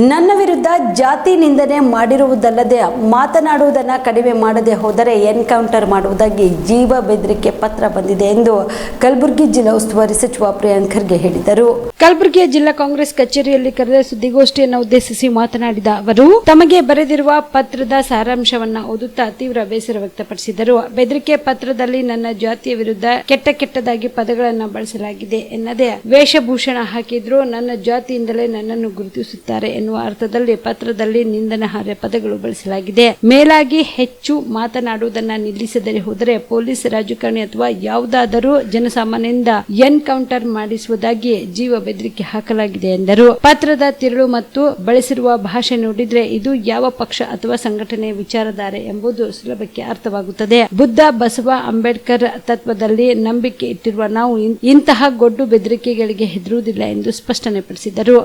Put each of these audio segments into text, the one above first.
ನನ್ನ ವಿರುದ್ಧ ಜಾತಿ ನಿಂದನೆ ಮಾಡಿರುವುದಲ್ಲದೆ ಮಾತನಾಡುವುದನ್ನು ಕಡಿಮೆ ಮಾಡದೆ ಹೋದರೆ ಎನ್ಕೌಂಟರ್ ಮಾಡುವುದಾಗಿ ಜೀವ ಬೆದರಿಕೆ ಪತ್ರ ಬಂದಿದೆ ಎಂದು ಕಲಬುರಗಿ ಜಿಲ್ಲಾ ಉಸ್ತುವಾರಿ ಸಚಿವ ಪ್ರಿಯಾಂಕ್ ಖರ್ಗೆ ಹೇಳಿದರು. ಕಲಬುರಗಿಯ ಜಿಲ್ಲಾ ಕಾಂಗ್ರೆಸ್ ಕಚೇರಿಯಲ್ಲಿ ಕರೆದ ಸುದ್ದಿಗೋಷ್ಠಿಯನ್ನು ಉದ್ದೇಶಿಸಿ ಮಾತನಾಡಿದ ಅವರು, ತಮಗೆ ಬರೆದಿರುವ ಪತ್ರದ ಸಾರಾಂಶವನ್ನ ಓದುತ್ತಾ ತೀವ್ರ ಬೇಸರ ವ್ಯಕ್ತಪಡಿಸಿದರು. ಬೆದರಿಕೆ ಪತ್ರದಲ್ಲಿ ನನ್ನ ಜಾತಿಯ ವಿರುದ್ಧ ಕೆಟ್ಟ ಕೆಟ್ಟದಾಗಿ ಪದಗಳನ್ನು ಬಳಸಲಾಗಿದೆ ಎನ್ನದೇ ವೇಷಭೂಷಣ ಹಾಕಿದ್ರು ನನ್ನ ಜಾತಿಯಿಂದಲೇ ನನ್ನನ್ನು ಗುರುತಿಸುತ್ತಾರೆ ಎನ್ನುವ ಅರ್ಥದಲ್ಲಿ ಪತ್ರದಲ್ಲಿ ನಿಂದನಹಾರ್ಯ ಪದಗಳು ಬಳಸಲಾಗಿದೆ. ಮೇಲಾಗಿ ಹೆಚ್ಚು ಮಾತನಾಡುವುದನ್ನು ನಿಲ್ಲಿಸದೇ ಹೋದರೆ ಪೊಲೀಸ್ ರಾಜಕಾರಣಿ ಅಥವಾ ಯಾವುದಾದರೂ ಜನಸಾಮಾನ್ಯರಿಂದ ಎನ್ಕೌಂಟರ್ ಮಾಡಿಸುವುದಾಗಿ ಜೀವ ಬೆದರಿಕೆ ಹಾಕಲಾಗಿದೆ ಎಂದರು. ಪತ್ರದ ತಿರುಳು ಮತ್ತು ಬಳಸಿರುವ ಭಾಷೆ ನೋಡಿದ್ರೆ ಇದು ಯಾವ ಪಕ್ಷ ಅಥವಾ ಸಂಘಟನೆ ವಿಚಾರಧಾರೆ ಎಂಬುದು ಸುಲಭಕ್ಕೆ ಅರ್ಥವಾಗುತ್ತದೆ. ಬುದ್ಧ ಬಸವ ಅಂಬೇಡ್ಕರ್ ತತ್ವದಲ್ಲಿ ನಂಬಿಕೆ ಇಟ್ಟಿರುವ ನಾವು ಇಂತಹ ಗೊಡ್ಡು ಬೆದರಿಕೆಗಳಿಗೆ ಹೆದರುವುದಿಲ್ಲ ಎಂದು ಸ್ಪಷ್ಟನೆಪಡಿಸಿದರು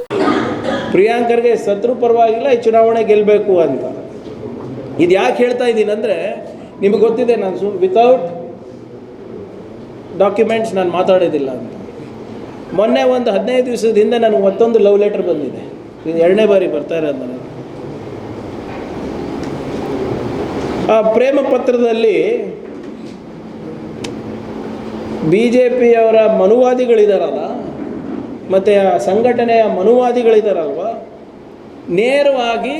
ಪ್ರಿಯಾಂಕರ್ಗೆ ಸತ್ರು ಪರವಾಗಿಲ್ಲ, ಈ ಚುನಾವಣೆ ಗೆಲ್ಲಬೇಕು ಅಂತ. ಇದು ಯಾಕೆ ಹೇಳ್ತಾ ಇದ್ದೀನಿ ಅಂದರೆ, ನಿಮಗೆ ಗೊತ್ತಿದೆ, ನಾನು ಸು ವಿತೌಟ್ ಡಾಕ್ಯುಮೆಂಟ್ಸ್ ನಾನು ಮಾತಾಡೋದಿಲ್ಲ ಅಂತ. ಮೊನ್ನೆ ಒಂದು ಹದಿನೈದು ದಿವಸದ ಹಿಂದೆ ನನಗೆ ಮತ್ತೊಂದು ಲವ್ ಲೆಟರ್ ಬಂದಿದೆ. ಇದು ಎರಡನೇ ಬಾರಿ ಬರ್ತಾ ಇರೋದು ನನಗೆ. ಆ ಪ್ರೇಮ ಪತ್ರದಲ್ಲಿ ಬಿ ಜೆ ಪಿಯವರ ಮನುವಾದಿಗಳಿದಾರಲ್ಲ ಮತ್ತು ಆ ಸಂಘಟನೆಯ ಮನುವಾದಿಗಳಿದಾರಲ್ವ? ನೇರವಾಗಿ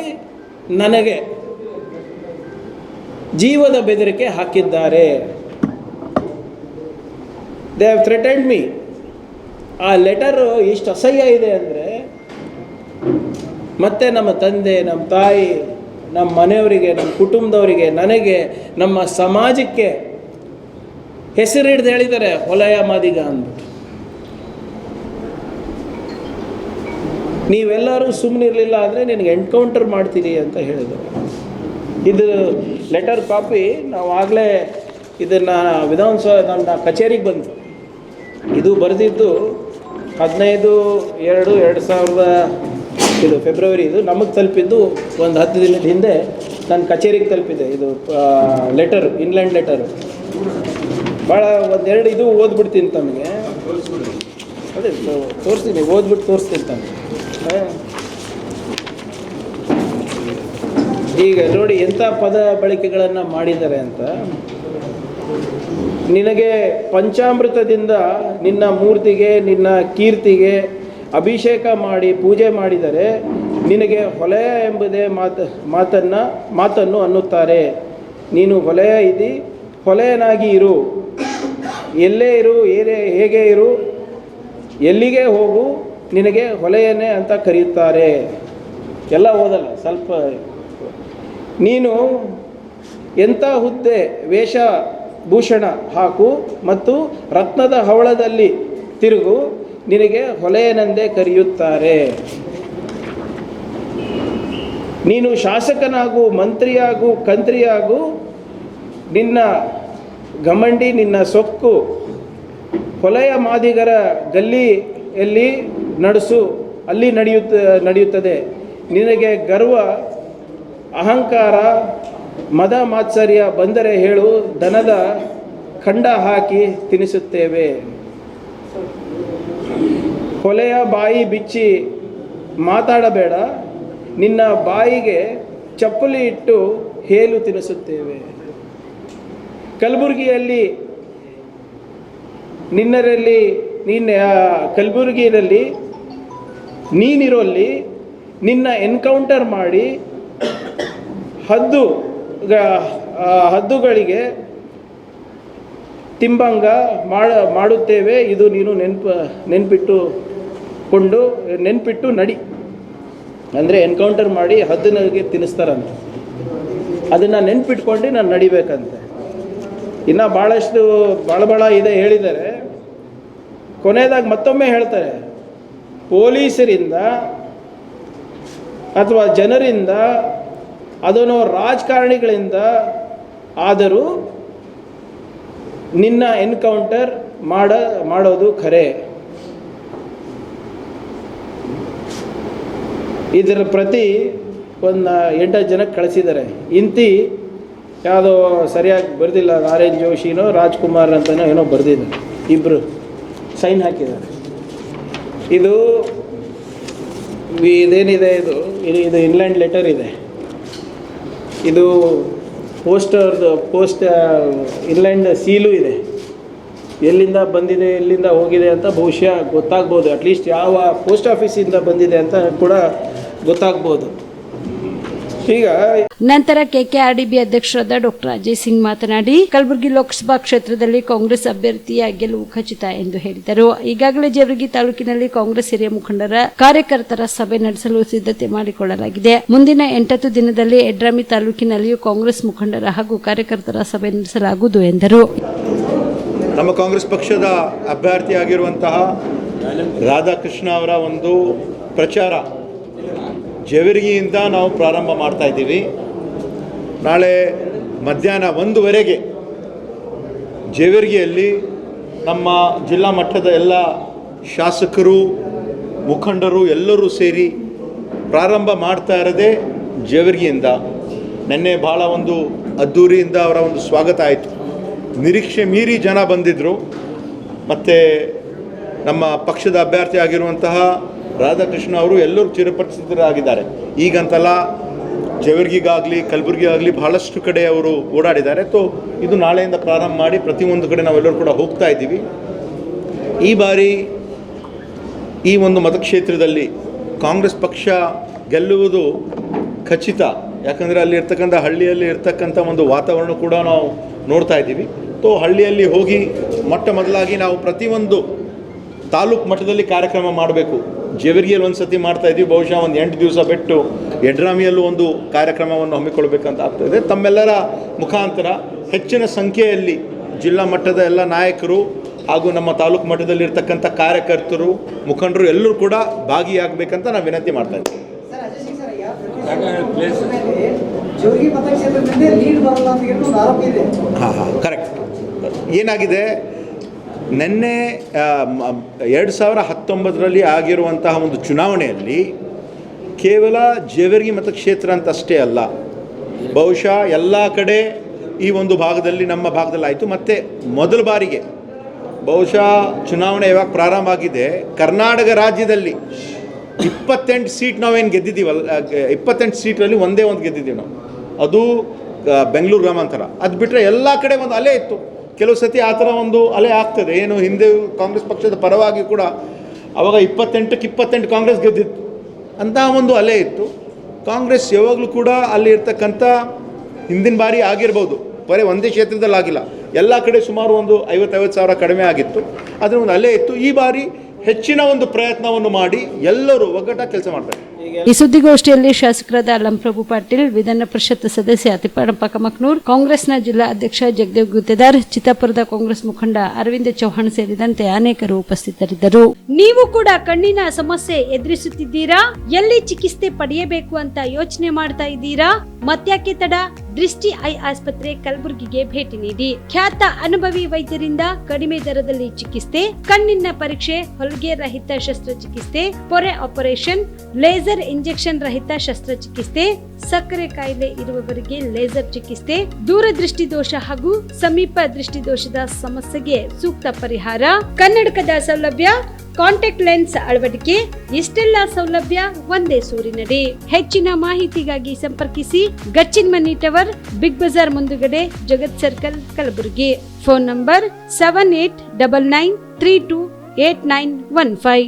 ನನಗೆ ಜೀವದ ಬೆದರಿಕೆ ಹಾಕಿದ್ದಾರೆ. ದೇ ಹ್ಯಾವ್ ಥ್ರೆಟೆಂಡ್ ಮೀ ಆ ಲೆಟರು ಎಷ್ಟು ಅಸಹ್ಯ ಇದೆ ಅಂದರೆ, ಮತ್ತೆ ನಮ್ಮ ತಂದೆ, ನಮ್ಮ ತಾಯಿ, ನಮ್ಮ ಮನೆಯವರಿಗೆ, ನಮ್ಮ ಕುಟುಂಬದವರಿಗೆ, ನನಗೆ, ನಮ್ಮ ಸಮಾಜಕ್ಕೆ ಹೆಸರಿಡ್ದು ಹೇಳಿದ್ದಾರೆ ಹೊಲಯ ಮಾದಿಗ ಅಂದ್ಬಿಟ್ಟು. ನೀವೆಲ್ಲರೂ ಸುಮ್ಮನಿರಲಿಲ್ಲ ಅಂದರೆ ನಿನಗೆ ಎನ್ಕೌಂಟರ್ ಮಾಡ್ತೀನಿ ಅಂತ ಹೇಳಿದರು. ಇದು ಲೆಟರ್ ಕಾಪಿ ನಾವು ಆಗಲೇ ಇದನ್ನು ವಿಧಾನಸೌಧ ನನ್ನ ಕಚೇರಿಗೆ ಬಂತು ಇದು ಬರೆದಿದ್ದು ಹದಿನೈದು ಎರಡು ಎರಡು ಸಾವಿರದ ಇದು ಫೆಬ್ರವರಿ ಇದು. ನಮಗೆ ತಲುಪಿದ್ದು ಒಂದು ಹತ್ತು ದಿನದ ಹಿಂದೆ ನನ್ನ ಕಚೇರಿಗೆ ತಲುಪಿದೆ ಇದು ಲೆಟರ್ ಇನ್ಲ್ಯಾಂಡ್ ಲೆಟರು ಭಾಳ ಒಂದೆರಡು ಇದು ಓದ್ಬಿಡ್ತೀನಿ ತಮಗೆ. ಅದೇ ತೋರಿಸ್ತೀನಿ ಓದ್ಬಿಟ್ಟು ತೋರಿಸ್ತೀನಿ ತಮಗೆ. ಈಗ ನೋಡಿ ಎಂಥ ಪದ ಬಳಕೆಗಳನ್ನು ಮಾಡಿದ್ದಾರೆ ಅಂತ. ನಿನಗೆ ಪಂಚಾಮೃತದಿಂದ ನಿನ್ನ ಮೂರ್ತಿಗೆ, ನಿನ್ನ ಕೀರ್ತಿಗೆ ಅಭಿಷೇಕ ಮಾಡಿ, ಪೂಜೆ ಮಾಡಿದರೆ ನಿನಗೆ ಹೊಲೆಯ ಎಂಬುದೇ ಮಾತು, ಮಾತನ್ನು ಮಾತನ್ನು ಅನ್ನುತ್ತಾರೆ. ನೀನು ಹೊಲೆಯ ಇದ್ದಿ ಹೊಲೆಯನಾಗಿ ಇರು. ಎಲ್ಲೇ ಇರು, ಏನೇ, ಹೇಗೆ ಇರು, ಎಲ್ಲಿಗೆ ಹೋಗು ನಿನಗೆ ಹೊಲೆಯನೆ ಅಂತ ಕರೆಯುತ್ತಾರೆ. ಎಲ್ಲ ಓದಲ್ಲ, ಸ್ವಲ್ಪ ನೀನು ಎಂಥ ಹುದ್ದೆ, ವೇಷ, ಭೂಷಣ ಹಾಕು ಮತ್ತು ರತ್ನದ ಹವಳದಲ್ಲಿ ತಿರುಗು, ನಿನಗೆ ಹೊಲೆಯನೆಂದೇ ಕರೆಯುತ್ತಾರೆ. ನೀನು ಶಾಸಕನಾಗು, ಮಂತ್ರಿಯಾಗು, ಕಂತ್ರಿಯಾಗು, ನಿನ್ನ ಗಮಂಡಿ ನಿನ್ನ ಸೊಕ್ಕು, ಹೊಲೆಯ ಮಾದಿಗರ ಗಲ್ಲಿಯಲ್ಲಿ ನಡೆಸು, ಅಲ್ಲಿ ನಡೆಯುತ್ತ, ನಡೆಯುತ್ತದೆ. ನಿನಗೆ ಗರ್ವ, ಅಹಂಕಾರ, ಮದ ಮಾತ್ಸರ್ಯ ಬಂದರೆ ಹೇಳು, ದನದ ಖಂಡ ಹಾಕಿ ತಿನಿಸುತ್ತೇವೆ. ಕೊಲೆಯ ಬಾಯಿ ಬಿಚ್ಚಿ ಮಾತಾಡಬೇಡ, ನಿನ್ನ ಬಾಯಿಗೆ ಚಪ್ಪಲಿ ಇಟ್ಟು ಹೇಲು ತಿನಿಸುತ್ತೇವೆ. ಕಲಬುರಗಿಯಲ್ಲಿ ನಿನ್ನರಲ್ಲಿ ನೀನು ಕಲಬುರಗಿಯಲ್ಲಿ ನೀನಿರೋಲ್ಲಿ ನಿನ್ನ ಎನ್ಕೌಂಟರ್ ಮಾಡಿ ಹದ್ದು ಹದ್ದುಗಳಿಗೆ ತಿಂಬಂಗ ಮಾಡ, ಮಾಡುತ್ತೇವೆ. ಇದು ನೀನು ನೆನ್ಪ, ನೆನ್ಪಿಟ್ಟು ಕೊಂಡು, ನೆನ್ಪಿಟ್ಟು ನಡಿ. ಅಂದರೆ ಎನ್ಕೌಂಟರ್ ಮಾಡಿ ಹದ್ದಿನಗೆ ತಿನ್ನಿಸ್ತಾರಂತೆ. ಅದನ್ನು ನೆನ್ಪಿಟ್ಕೊಂಡು ನಾನು ನಡಿಬೇಕಂತೆ. ಇನ್ನು ಭಾಳಷ್ಟು ಭಾಳ ಭಾಳ ಇದೆ ಹೇಳಿದ್ದಾರೆ. ಕೊನೆಯದಾಗಿ ಮತ್ತೊಮ್ಮೆ ಹೇಳ್ತಾರೆ, ಪೊಲೀಸರಿಂದ ಅಥವಾ ಜನರಿಂದ, ಅದನ್ನು ರಾಜಕಾರಣಿಗಳಿಂದ ಆದರೂ ನಿನ್ನ ಎನ್ಕೌಂಟರ್ ಮಾಡ, ಮಾಡೋದು ಖರೆ. ಇದರ ಪ್ರತಿ ಒಂದು ಎಂಟತ್ತು ಜನಕ್ಕೆ ಕಳಿಸಿದ್ದಾರೆ. ಇಂತಿ ಯಾವುದೋ ಸರಿಯಾಗಿ ಬರೆದಿಲ್ಲ ಆರ್ ಜೋಶಿನೋ ರಾಜ್ಕುಮಾರ್ ಅಂತನೋ ಏನೋ ಬರೆದಿದ್ದಾರೆ. ಇಬ್ಬರು ಸೈನ್ ಹಾಕಿದ್ದಾರೆ. ಇದು ಇದೇನಿದೆ ಇದು? ಇದು ಇನ್ಲ್ಯಾಂಡ್ ಲೆಟರ್ ಇದೆ. ಇದು ಪೋಸ್ಟರ್ದು ಪೋಸ್ಟ್ ಇನ್ಲ್ಯಾಂಡ್ ಸೀಲು ಇದೆ. ಎಲ್ಲಿಂದ ಬಂದಿದೆ, ಎಲ್ಲಿಂದ ಹೋಗಿದೆ ಅಂತ ಬಹುಶಃ ಗೊತ್ತಾಗ್ಬೋದು. ಅಟ್ಲೀಸ್ಟ್ ಯಾವ ಪೋಸ್ಟ್ ಆಫೀಸಿಂದ ಬಂದಿದೆ ಅಂತ ಕೂಡ ಗೊತ್ತಾಗ್ಬೋದು. ಈಗ ನಂತರ ಕೆಕೆಆರ್ಡಿಬಿ ಅಧ್ಯಕ್ಷರಾದ ಡಾಕ್ಟರ್ ಅಜಯ್ ಸಿಂಗ್ ಮಾತನಾಡಿ ಕಲಬುರಗಿ ಲೋಕಸಭಾ ಕ್ಷೇತ್ರದಲ್ಲಿ ಕಾಂಗ್ರೆಸ್ ಅಭ್ಯರ್ಥಿಯ ಗೆಲುವು ಖಚಿತ ಎಂದು ಹೇಳಿದರು. ಈಗಾಗಲೇ ಜೇವರ್ಗಿ ತಾಲೂಕಿನಲ್ಲಿ ಕಾಂಗ್ರೆಸ್ ಹಿರಿಯ ಮುಖಂಡರ ಕಾರ್ಯಕರ್ತರ ಸಭೆ ನಡೆಸಲು ಸಿದ್ಧತೆ ಮಾಡಿಕೊಳ್ಳಲಾಗಿದೆ. ಮುಂದಿನ ಎಂಟತ್ತು ದಿನದಲ್ಲಿ ಎಡ್ರಾಮಿ ತಾಲೂಕಿನಲ್ಲಿಯೂ ಕಾಂಗ್ರೆಸ್ ಮುಖಂಡರ ಹಾಗೂ ಕಾರ್ಯಕರ್ತರ ಸಭೆ ನಡೆಸಲಾಗುವುದು ಎಂದರು. ನಮ್ಮ ಕಾಂಗ್ರೆಸ್ ಪಕ್ಷದ ಅಭ್ಯರ್ಥಿಯಾಗಿರುವಂತಹ ರಾಧಾಕೃಷ್ಣ ಅವರ ಒಂದು ಪ್ರಚಾರ ಜೇವರ್ಗಿಯಿಂದ ನಾವು ಪ್ರಾರಂಭ ಮಾಡ್ತಾ ಇದ್ದೀವಿ. ನಾಳೆ ಮಧ್ಯಾಹ್ನ ಒಂದುವರೆಗೆ ಜೇವರ್ಗಿಯಲ್ಲಿ ನಮ್ಮ ಜಿಲ್ಲಾ ಮಟ್ಟದ ಎಲ್ಲ ಶಾಸಕರು, ಮುಖಂಡರು ಎಲ್ಲರೂ ಸೇರಿ ಪ್ರಾರಂಭ ಮಾಡ್ತಾ ಇರೋದೇ ಜೇವರ್ಗಿಯಿಂದ. ನಿನ್ನೆ ಭಾಳ ಒಂದು ಅದ್ದೂರಿಯಿಂದ ಅವರ ಒಂದು ಸ್ವಾಗತ ಆಯಿತು. ನಿರೀಕ್ಷೆ ಮೀರಿ ಜನ ಬಂದಿದ್ದರು ಮತ್ತು ನಮ್ಮ ಪಕ್ಷದ ಅಭ್ಯರ್ಥಿ ಆಗಿರುವಂತಹ ರಾಧಾಕೃಷ್ಣ ಅವರು ಎಲ್ಲರೂ ಚಿರಪರಿಚಿತರಾಗಿದ್ದಾರೆ. ಈಗಂತಲ್ಲ ಜವರ್ಗಿಗಾಗಲಿ ಕಲಬುರಗಿ ಆಗಲಿ ಬಹಳಷ್ಟು ಕಡೆ ಅವರು ಓಡಾಡಿದ್ದಾರೆ. ತೋ ಇದು ನಾಳೆಯಿಂದ ಪ್ರಾರಂಭ ಮಾಡಿ ಪ್ರತಿಯೊಂದು ಕಡೆ ನಾವೆಲ್ಲರೂ ಕೂಡ ಹೋಗ್ತಾ ಇದ್ದೀವಿ. ಈ ಬಾರಿ ಈ ಒಂದು ಮತಕ್ಷೇತ್ರದಲ್ಲಿ ಕಾಂಗ್ರೆಸ್ ಪಕ್ಷ ಗೆಲ್ಲುವುದು ಖಚಿತ. ಯಾಕಂದರೆ ಅಲ್ಲಿ ಇರ್ತಕ್ಕಂಥ ಹಳ್ಳಿಯಲ್ಲಿ ಇರ್ತಕ್ಕಂಥ ಒಂದು ವಾತಾವರಣ ಕೂಡ ನಾವು ನೋಡ್ತಾ ಇದ್ದೀವಿ. ತೋ ಹಳ್ಳಿಯಲ್ಲಿ ಹೋಗಿ ಮೊಟ್ಟ ಮೊದಲಾಗಿ ನಾವು ಪ್ರತಿಯೊಂದು ತಾಲೂಕು ಮಟ್ಟದಲ್ಲಿ ಕಾರ್ಯಕ್ರಮ ಮಾಡಬೇಕು. ಜೇವರ್ಗಿಯಲ್ಲಿ ಒಂದು ಸತಿ ಮಾಡ್ತಾ ಇದ್ದೀವಿ ಬಹುಶಃ ಒಂದು ಎಂಟು ದಿವಸ ಬಿಟ್ಟು ಯಡ್ರಾಮಿಯಲ್ಲೂ ಒಂದು ಕಾರ್ಯಕ್ರಮವನ್ನು ಹಮ್ಮಿಕೊಳ್ಬೇಕಂತ ಆಗ್ತದೆ ತಮ್ಮೆಲ್ಲರ ಮುಖಾಂತರ ಹೆಚ್ಚಿನ ಸಂಖ್ಯೆಯಲ್ಲಿ ಜಿಲ್ಲಾ ಮಟ್ಟದ ಎಲ್ಲ ನಾಯಕರು ಹಾಗೂ ನಮ್ಮ ತಾಲೂಕು ಮಟ್ಟದಲ್ಲಿರ್ತಕ್ಕಂಥ ಕಾರ್ಯಕರ್ತರು ಮುಖಂಡರು ಎಲ್ಲರೂ ಕೂಡ ಭಾಗಿಯಾಗಬೇಕಂತ ನಾವು ವಿನಂತಿ ಮಾಡ್ತಾ ಇದ್ದೀವಿ. ಹಾಂ ಹಾಂ ಕರೆಕ್ಟ್ ಏನಾಗಿದೆ? ನಿನ್ನೆ ಎರಡು ಸಾವಿರ ಹತ್ತೊಂಬತ್ತರಲ್ಲಿ ಆಗಿರುವಂತಹ ಒಂದು ಚುನಾವಣೆಯಲ್ಲಿ ಕೇವಲ ಜೇವರ್ಗಿ ಮತಕ್ಷೇತ್ರ ಅಂತ ಅಷ್ಟೇ ಅಲ್ಲ, ಬಹುಶಃ ಎಲ್ಲ ಕಡೆ ಈ ಒಂದು ಭಾಗದಲ್ಲಿ ನಮ್ಮ ಭಾಗದಲ್ಲಿ ಆಯಿತು. ಮತ್ತು ಮೊದಲ ಬಾರಿಗೆ ಬಹುಶಃ ಚುನಾವಣೆ ಯಾವಾಗ ಪ್ರಾರಂಭ ಆಗಿದೆ, ಕರ್ನಾಟಕ ರಾಜ್ಯದಲ್ಲಿ ಇಪ್ಪತ್ತೆಂಟು ಸೀಟ್ ನಾವೇನು ಗೆದ್ದಿದ್ದೀವಲ್ಲ ಇಪ್ಪತ್ತೆಂಟು ಸೀಟಲ್ಲಿ ಒಂದೇ ಒಂದು ಗೆದ್ದಿದ್ದೀವಿ ನಾವು. ಅದು ಬೆಂಗಳೂರು ಗ್ರಾಮಾಂತರ. ಅದು ಬಿಟ್ಟರೆ ಎಲ್ಲ ಕಡೆ ಒಂದು ಅಲೆ ಇತ್ತು. ಕೆಲವು ಸತಿ ಆ ಥರ ಒಂದು ಅಲೆ ಆಗ್ತದೆ. ಏನು ಹಿಂದೆ ಕಾಂಗ್ರೆಸ್ ಪಕ್ಷದ ಪರವಾಗಿ ಕೂಡ ಅವಾಗ ಇಪ್ಪತ್ತೆಂಟಕ್ಕೆ ಇಪ್ಪತ್ತೆಂಟು ಕಾಂಗ್ರೆಸ್ ಗೆದ್ದಿತ್ತು. ಅಂತ ಒಂದು ಅಲೆ ಇತ್ತು. ಕಾಂಗ್ರೆಸ್ ಯಾವಾಗಲೂ ಕೂಡ ಅಲ್ಲಿ ಇರ್ತಕ್ಕಂಥ ಹಿಂದಿನ ಬಾರಿ ಆಗಿರ್ಬೋದು. ಬರೀ ಒಂದೇ ಕ್ಷೇತ್ರದಲ್ಲಿ ಆಗಿಲ್ಲ. ಎಲ್ಲ ಕಡೆ ಸುಮಾರು ಒಂದು ಐವತ್ತೈವತ್ತು ಸಾವಿರ ಕಡಿಮೆ ಆಗಿತ್ತು. ಅದರ ಒಂದು ಅಲೆ ಇತ್ತು. ಈ ಬಾರಿ ಹೆಚ್ಚಿನ ಒಂದು ಪ್ರಯತ್ನವನ್ನು ಮಾಡಿ ಎಲ್ಲರೂ ಒಗ್ಗಟ್ಟಾಗಿ ಕೆಲಸ ಮಾಡ್ತಾರೆ. ಈ ಸುದ್ದಿಗೋಷ್ಠಿಯಲ್ಲಿ ಶಾಸಕರಾದ ಅಲ್ಲಂಪ್ರಭು ಪಾಟೀಲ್ ವಿಧಾನ ಪರಿಷತ್ ಸದಸ್ಯ ತಿಪ್ಪಣ್ಣಪ್ಪ ಕಮಕ್ನೂರ್ ಕಾಂಗ್ರೆಸ್ನ ಜಿಲ್ಲಾ ಅಧ್ಯಕ್ಷ ಜಗದೇವ್ ಗುತ್ತೇದಾರ್ ಚಿತ್ತಾಪುರದ ಕಾಂಗ್ರೆಸ್ ಮುಖಂಡ ಅರವಿಂದ ಚೌಹಾಣ್ ಸೇರಿದಂತೆ ಅನೇಕರು ಉಪಸ್ಥಿತರಿದ್ದರು. ನೀವು ಕೂಡ ಕಣ್ಣಿನ ಸಮಸ್ಯೆ ಎದುರಿಸುತ್ತಿದ್ದೀರಾ? ಎಲ್ಲಿ ಚಿಕಿತ್ಸೆ ಪಡೆಯಬೇಕು ಅಂತ ಯೋಚನೆ ಮಾಡ್ತಾ ಇದ್ದೀರಾ? ಮತ್ಯಾಕೆ ತಡ? ದೃಷ್ಟಿ ಐ ಆಸ್ಪತ್ರೆ ಕಲಬುರಗಿಗೆ ಭೇಟಿ ನೀಡಿ. ಖ್ಯಾತ ಅನುಭವಿ ವೈದ್ಯರಿಂದ ಕಡಿಮೆ ದರದಲ್ಲಿ ಚಿಕಿತ್ಸೆ ಕಣ್ಣಿನ ಪರೀಕ್ಷೆ ಹೊಲಿಗೆ ರಹಿತ ಶಸ್ತ್ರಚಿಕಿತ್ಸೆ ಪೊರೆ ಆಪರೇಷನ್ ಇಂಜೆಕ್ಷನ್ ರಹಿತ ಶಸ್ತ್ರಚಿಕಿತ್ಸೆ, ಸಕ್ಕರೆ ಕಾಯಿಲೆ ಇರುವವರಿಗೆ ಲೇಸರ್ ಚಿಕಿತ್ಸೆ, ದೂರದೃಷ್ಟಿ ದೋಷ ಹಾಗೂ ಸಮೀಪ ದೃಷ್ಟಿ ದೋಷದ ಸಮಸ್ಯೆಗೆ ಸೂಕ್ತ ಪರಿಹಾರ, ಕನ್ನಡಕದ ಸೌಲಭ್ಯ, ಕಾಂಟ್ಯಾಕ್ಟ್ ಲೆನ್ಸ್ ಅಳವಡಿಕೆ, ಇಷ್ಟೆಲ್ಲ ಸೌಲಭ್ಯ ಒಂದೇ ಸೂರಿನಡಿ. ಹೆಚ್ಚಿನ ಮಾಹಿತಿಗಾಗಿ ಸಂಪರ್ಕಿಸಿ Gachchin money tower, Big Bazaar ಮುಂದುಗಡೆ Jagat circle Kalaburagi. Phone number seven eight double nine three two eight nine one five.